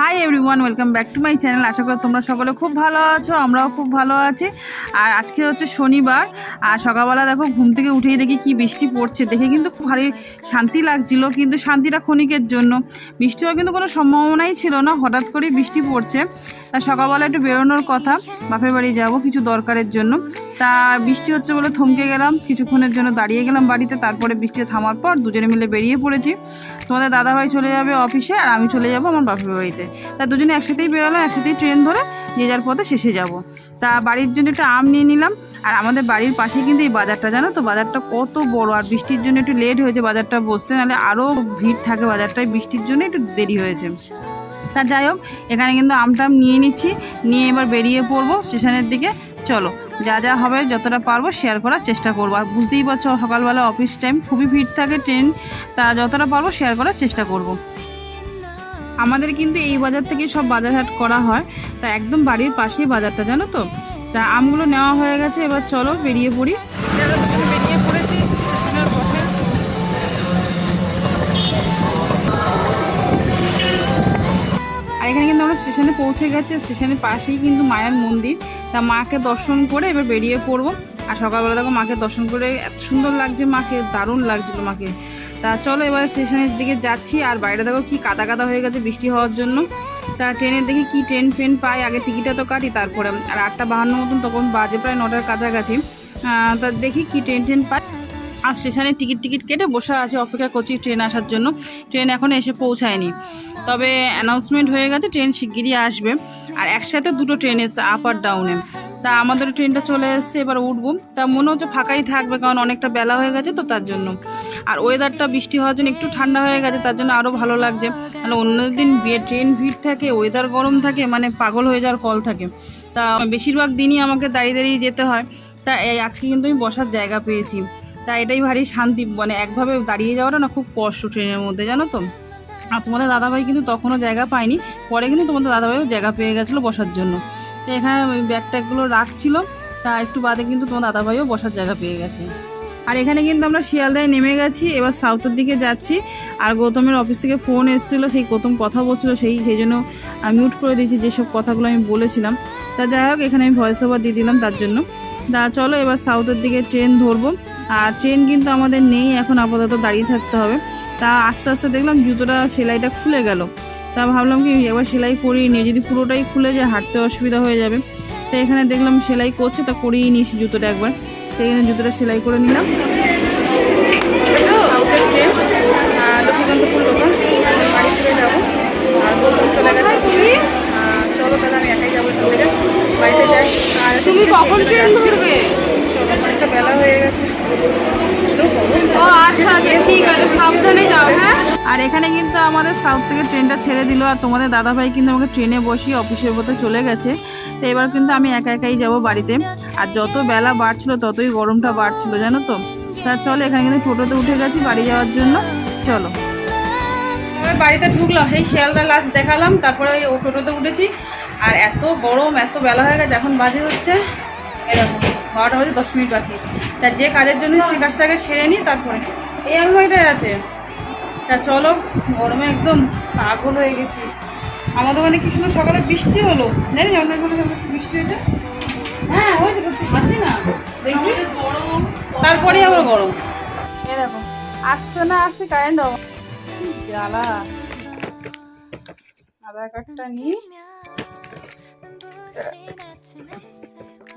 Hi everyone welcome back to my channel আশা করি তোমরা সকলে খুব ভালো আছো, আমরাও খুব ভালো আছি। আর আজকে হচ্ছে শনিবার, আর সকালবেলা দেখো ঘুম থেকে উঠেই দেখি কি বৃষ্টি পড়ছে। দেখে কিন্তু খুব ভারী শান্তি লাগছিল, কিন্তু শান্তিটা ক্ষণিকের জন্য। বৃষ্টি হওয়ার কিন্তু কোনো সম্ভাবনাই ছিল না, হঠাৎ করেই বৃষ্টি পড়ছে। তা সকালবেলা একটু বেরোনোর কথা, বাপের বাড়ি যাব কিছু দরকারের জন্য। তা বৃষ্টি হচ্ছে বলে থমকে গেলাম, কিছুক্ষণের জন্য দাঁড়িয়ে গেলাম বাড়িতে, তারপরে বৃষ্টি থামার পর দুজনে মিলে বেরিয়ে পড়েছি। তোমাদের দাদাভাই চলে যাবে অফিসে আর আমি চলে যাব আমার বাপের বাড়িতে। তা দুজনে একসাথেই বেরোলাম, একসাথেই ট্রেন ধরে যে যার পথে শেষে যাব। তা বাড়ির জন্য একটু আম নিয়ে নিলাম। আর আমাদের বাড়ির পাশেই কিন্তু এই বাজারটা, জানো তো? বাজারটা কত বড় আর বৃষ্টির জন্য একটু লেট হয়েছে বাজারটা বসতে, নাহলে আরও ভিড় থাকে বাজারটায়। বৃষ্টির জন্য একটু দেরি হয়েছে। তা যাই হোক, এখানে কিন্তু আমটাম নিয়ে নিচ্ছি। নিয়ে এবার বেরিয়ে পড়ব স্টেশনের দিকে। চলো, যা যা হবে যতটা পারব শেয়ার করার চেষ্টা করব। আর বুঝতেই পারছ, সকালবেলা অফিস টাইম খুবই ভিড় থাকে ট্রেন তা যতটা পারব শেয়ার করার চেষ্টা করব। আমাদের কিন্তু এই বাজার থেকে সব বাজারহাট করা হয়, তা একদম বাড়ির পাশেই বাজারটা, জানো তো? তা আমগুলো নেওয়া হয়ে গেছে, এবার চলো বেরিয়ে পড়ি। স্টেশনে পৌঁছে গেছে। স্টেশনের পাশেই কিন্তু মায়ের মন্দির। তা মাকে দর্শন করে এবার বেরিয়ে পড়ব। আর সকালবেলা দেখো মাকে দর্শন করে এত সুন্দর লাগছে মাকে, দারুণ লাগছিল মাকে। তা চলো এবার স্টেশনের দিকে যাচ্ছি। আর বাইরে দেখো কি কাদা কাদা হয়ে গেছে বৃষ্টি হওয়ার জন্য। তা ট্রেনের দেখি কি ট্রেন ফ্রেন পাই আগে টিকিটটা তো কাটি তারপরে। আর আটটা বাহান্ন মতন, তখন বাজে প্রায় নটার কাছাকাছি। তা দেখি কি ট্রেন ট্রেন পাই আর স্টেশনে টিকিট টিকিট কেটে বসে আছে অপেক্ষা করছি ট্রেন আসার জন্য। ট্রেন এখনও এসে পৌঁছায়নি। তবে অ্যানাউন্সমেন্ট হয়ে গেছে, ট্রেন শিগগিরই আসবে। আর একসাথে দুটো ট্রেন এসছে আপ আর ডাউনে তা আমাদের ট্রেনটা চলে এসছে, এবার উঠবো। তা মনে হচ্ছে ফাঁকাই থাকবে, কারণ অনেকটা বেলা হয়ে গেছে তো তার জন্য। আর ওয়েদারটা বৃষ্টি হওয়ার জন্য একটু ঠান্ডা হয়ে গেছে, তার জন্য আরও ভালো লাগছে। মানে অন্যদিন ট্রেন ভিড় থাকে ওয়েদার গরম থাকে মানে পাগল হয়ে যাওয়ার কল থাকে। তা বেশিরভাগ দিনই আমাকে দাঁড়িয়ে দাঁড়িয়ে যেতে হয়। তা আজকে কিন্তু আমি বসার জায়গা পেয়েছি। তা এটাই ভারী শান্তি মানে একভাবে দাঁড়িয়ে যাওয়াটা না খুব কষ্ট ট্রেনের মধ্যে, জানো তো? আর তোমাদের দাদাভাই কিন্তু তখনও জায়গা পায়নি, পরে কিন্তু তোমাদের দাদাভাইও জায়গা পেয়ে গেছিল বসার জন্য। তো এখানে ব্যাগ ট্যাগগুলো রাখছিল, তা একটু বাদে কিন্তু তোমার দাদাভাইও বসার জায়গা পেয়ে গেছে। আর এখানে কিন্তু আমরা শিয়ালদায় নেমে গেছি, এবার সাউথের দিকে যাচ্ছি, আর গৌতমের অফিস থেকে ফোন এসেছিল, সেই গৌতম কথা বলছিল, সেই সেই জন্য আমি মিউট করে দিয়েছি যেসব কথাগুলো আমি বলেছিলাম। তা যাই হোক, এখানে আমি ভয়েস ওভার দিয়ে দিলাম তার জন্য। তা চলো এবার সাউথের দিকে ট্রেন ধরবো। আর ট্রেন কিন্তু আমাদের নেই এখন আপাতত দাঁড়িয়ে থাকতে হবে। তা আস্তে আস্তে দেখলাম জুতোটা সেলাইটা খুলে গেল। তা ভাবলাম কি একবার সেলাই করিয়ে নিই যদি পুরোটাই খুলে যায় হাঁটতে অসুবিধা হয়ে যাবে। তো এখানে দেখলাম সেলাই করছে তা করিয়ে নিয়েছি জুতোটা একবার। তো এখানে জুতোটা সেলাই করে নিলাম। সাউথের ট্রেন আহ, লক্ষ্মীকান্তপুর দোকান বাড়ি ফিরে যাব আর গৌতম চলে গেছে অফিসে। আহ, চলো তাহলে আমি একাই যাব এখান থেকে বাড়িতে যাই আর তুমি কখন ট্রেন ধরবে চলো অনেকটা বেলা হয়ে গেছে ও আচ্ছা আচ্ছা ঠিক আছে সাবধানে যাও হ্যাঁ আর এখানে কিন্তু আমাদের সাউথ থেকে ট্রেনটা ছেড়ে দিল। আর তোমাদের দাদাভাই কিন্তু আমাকে ট্রেনে বসিয়ে অফিসের মতো চলে গেছে। তো এবার কিন্তু আমি একা একাই যাব বাড়িতে। আর যত বেলা বাড়ছিল, ততই গরমটা বাড়ছিল, জানো তো? তা চলো, এখানে কিন্তু টোটোতে উঠে গেছি বাড়ি যাওয়ার জন্য। চলো। বাড়িতে ঢুকলাম। সেই শিয়ালদা লাস্ট দেখালাম, তারপরে ওই টোটোতে উঠেছি। আর এত গরম, এত বেলা হয়ে গেছে, এখন বাজে হচ্ছে এরকম বারোটা বাজে দশ মিনিট বাকি। তা যে কাজের জন্য সে কাজটাকে সেরে নিই তারপরে। এই আলমারিটাই আছে। তা চলো, গরমে একদম পাগল হয়ে গেছি। আমাদের ওখানে কি সুন্দর সকালে বৃষ্টি হলো? জানি আপনার ওখানে বৃষ্টি হয়েছে? হ্যাঁ হয়েছে তো হাসি না। তারপরে আবার গরম। এ দেখো, আসতে না আসতে কারেন্ট জ্বালা। আধার কার্ডটা নিয়ে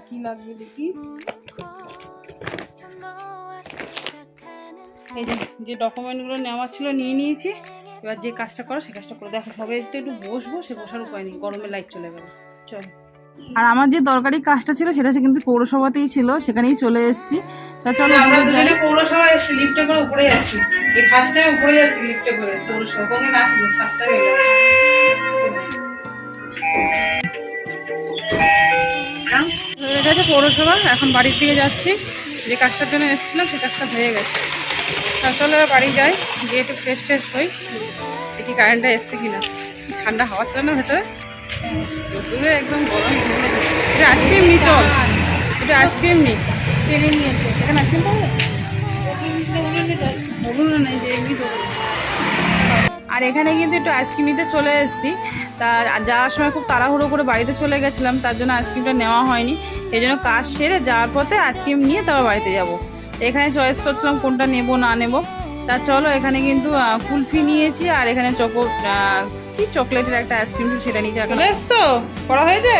কি লাগবে দেখি। এই যে যে ডকুমেন্টগুলো নেওয়া ছিল নিয়ে নিয়েছি। এবার যে কাজটা করো সে কাজটা করে। দেখো সবাই একটু একটু বসবো সে বসার উপায় নেই। গরমে লাইট চলে গেল। চল। আর আমার যে দরকারি কাজটা ছিল সেটা সে কিন্তু পৌরসভাতেই ছিল সেখানেই চলে এসেছি। তা চলো আমরা দুজনে পৌরসভা এসেছি লিফটে করে উপরে যাচ্ছি। এই ফার্স্ট টাইম উপরে যাচ্ছি লিফটে করে। পৌরসভা কোনদিন আসিনি ফার্স্ট টাইম হয়ে গেছে পৌরসভা। এখন বাড়ির দিকে যাচ্ছি। যে কাজটার জন্য এসেছিলাম সে কাজটা হয়ে গেছে। আসলে বাড়ি যাই গিয়ে একটু ফ্রেশ ট্রেশ হই। দেখি কারেন্টটা এসছে কিনা। ঠান্ডা হাওয়া ছিল না ভেতরে। রোদ্দুরে একদম গরম একটু আইসক্রিম নি চল। একটু আইসক্রিম নি। টেনে নিয়েছে। এখানে আইসক্রিম পাবে বলুন না যে এমনি আর আর এখানে কিন্তু একটু আইসক্রিম নিতে চলে এসেছি। তা যাওয়ার সময় খুব তাড়াহুড়ো করে বাড়িতে চলে গেছিলাম তার জন্য আইসক্রিমটা নেওয়া হয়নি। এই জন্য কাজ সেরে যাওয়ার পথে আইসক্রিম নিয়ে তারপর বাড়িতে যাব। এখানে চয়েস করছিলাম কোনটা নেব না নেব। তা চলো এখানে কিন্তু কুলফি নিয়েছি আর এখানে চকো কি চকলেটের একটা আইসক্রিম ছিল সেটা নিয়েছি। চলে এসছো? করা হয়েছে?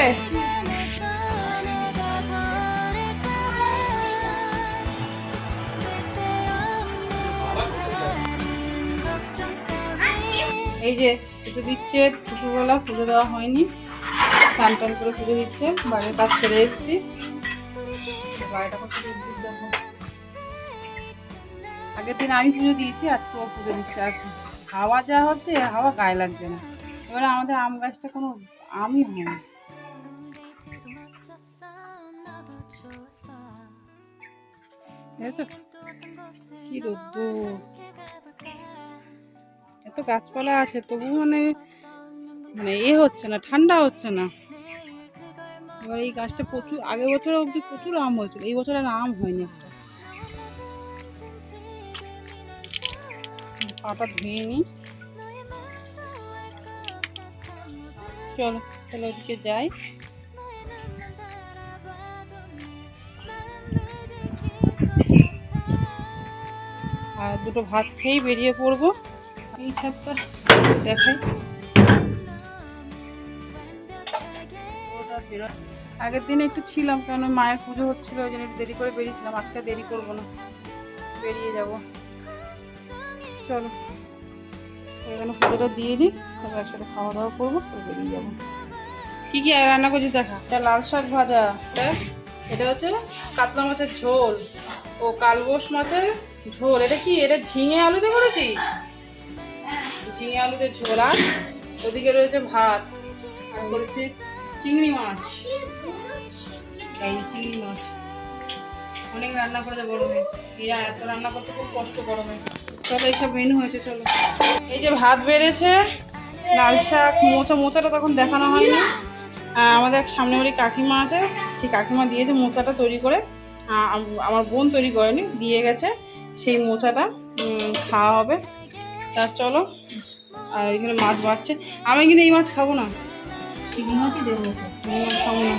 এই যে পুজো দিচ্ছে দুপুরবেলা পুজো দেওয়া হয়নি। স্নান টান করে পুজো দিচ্ছে বাইরের কাজ ছেড়ে এসেছি। বাড়িটা। আগের দিন আমি পুজো দিয়েছি, আজকে ও পুজো দিচ্ছে। আর হাওয়া যা হচ্ছে হাওয়া গায়ে লাগছে না। এবারে আমাদের আম গাছটা কোনো আমই হয় না। কি রোদ্দুর। এত গাছপালা আছে তবু মানে মানে এ হচ্ছে না, ঠান্ডা হচ্ছে না। এবার এই গাছটা প্রচুর, আগের বছর অবধি প্রচুর আম হয়েছিল, এই বছর আর আম হয়নি একটা। পাটা ধুয়ে নিই চলো চলো ওদিকে যাই। আর দুটো ভাত খেয়েই বেরিয়ে পড়ব। এই সবটা দেখাই। আগের দিনে একটু ছিলাম ওই মায়ের পুজো হচ্ছিল, ওই জন্য দেরি করে বেরিয়েছিলাম। আজকে দেরি করব না। বেরিয়ে যাব। চলো। এখানে পুজোটা দিয়ে দিই, তারপর একসাথে খাওয়া দাওয়া করব বেরিয়ে যাব। কি কি রান্না করছি দেখা? এটা লাল শাক ভাজা এটা হচ্ছে কাতলা মাছের ঝোল, ও কালবোস মাছের ঝোল, এটা কি? এটা ঝিঙে আলুতে করেছিস? ঝিঙে আলুতে ঝোল, আর ওদিকে রয়েছে ভাত, আর করেছে চিংড়ি মাছ। এই চিংড়ি মাছ। অনেক রান্না করেছে গরমে এরা এত রান্না করতে খুব কষ্ট গরমে চলো এইসব মেনু হয়েছে চলো। এই যে ভাত বেড়েছে লাল শাক মোচা। মোচাটা তখন দেখানো হয়নি। আমাদের এক সামনে বাড়ি কাকিমা আছে সেই কাকিমা দিয়েছে মোচাটা তৈরি করে। আমার বোন তৈরি করেনি দিয়ে গেছে সেই মোচাটা। খাওয়া হবে। তা চলো আর এখানে মাছ বাড়ছে। আমি কিন্তু এই মাছ খাব না। চিংড়ি মাছই দেবো মাছ খাব না।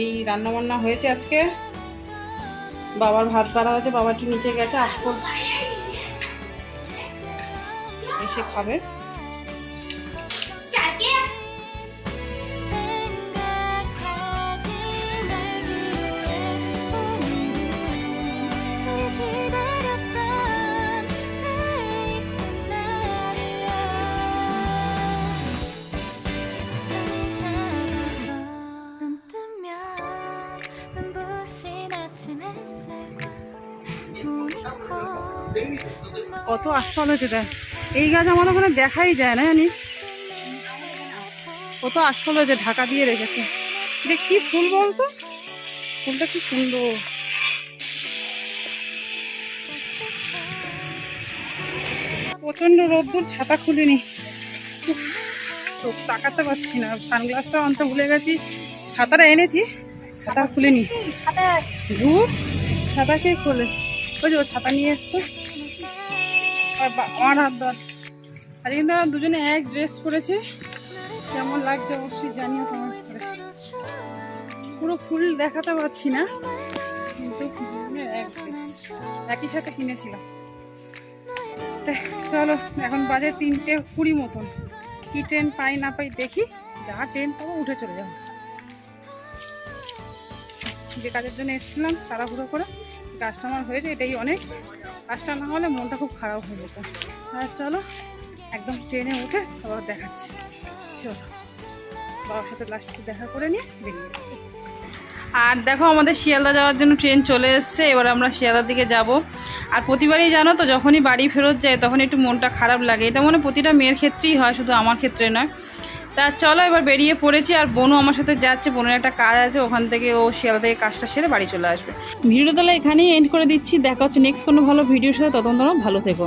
এই রান্নাবান্না হয়েছে আজকে। বাবার ভাত বাড়া হয়েছে বাবা একটু নিচে গেছে আসব এসে খাবে। কত আশফল হয়েছে দেখ। এই গাছ আমার ওখানে দেখাই যায় না জানিস? কত আশফল হয়েছে ঢাকা দিয়ে রেখেছে। এটা কি ফুল বলতো? ফুলটা কি সুন্দর। প্রচণ্ড রোদ্দুর ছাতা খুলিনি। চোখ তাকাতে পারছি না। সানগ্লাসটা আনতে ভুলে গেছি। ছাতাটা এনেছি ছাতা খুলিনি। ধূপ ছাতা কে খোলে। ওই যে ও ছাতা নিয়ে এসছে। আমার হাত আর কিন্তু আমরা দুজনে এক ড্রেস পরেছি। কেমন লাগছে অবশ্যই জানিও কমেন্ট করে। পুরো ফুল দেখাতে পারছি না, কিন্তু এক একই সাথে কিনেছিলাম। চলো, এখন বাজে তিনটে কুড়ি মতন। কি ট্রেন পাই না পাই দেখি, যা ট্রেন পাবো উঠে চলে যাব। যে কাজের জন্য এসেছিলাম, তাড়াহুড়ো করে। কাস্টমার হয়েছে, এটাই অনেক। কাজটা না হলে মনটা খুব খারাপ হয়ে যেত। আর চলো, একদম ট্রেনে উঠে আবার দেখাচ্ছি। চলো, বাবার সাথে লাস্টে দেখা করে নিয়ে বেরিয়ে এসেছি আর দেখো আমাদের শিয়ালদা যাওয়ার জন্য ট্রেন চলে এসছে, এবার আমরা শিয়ালদার দিকে যাব। আর প্রতিবারই জানো তো, যখনই বাড়ি ফেরত যায় তখন একটু মনটা খারাপ লাগে। এটা মনে প্রতিটা মেয়ের ক্ষেত্রেই হয়, শুধু আমার ক্ষেত্রে নয়। তা চলো এবার বেরিয়ে পড়েছি, আর বোনও আমার সাথে যাচ্ছে, বোনের একটা কাজ আছে, ওখান থেকে ও শিয়াল থেকে কাজটা সেরে বাড়ি চলে আসবে। ভিডিওটা তাহলে এখানেই এন্ড করে দিচ্ছি, দেখা হচ্ছে নেক্সট কোনো ভালো ভিডিওর সাথে, ততক্ষণ ভালো থেকো।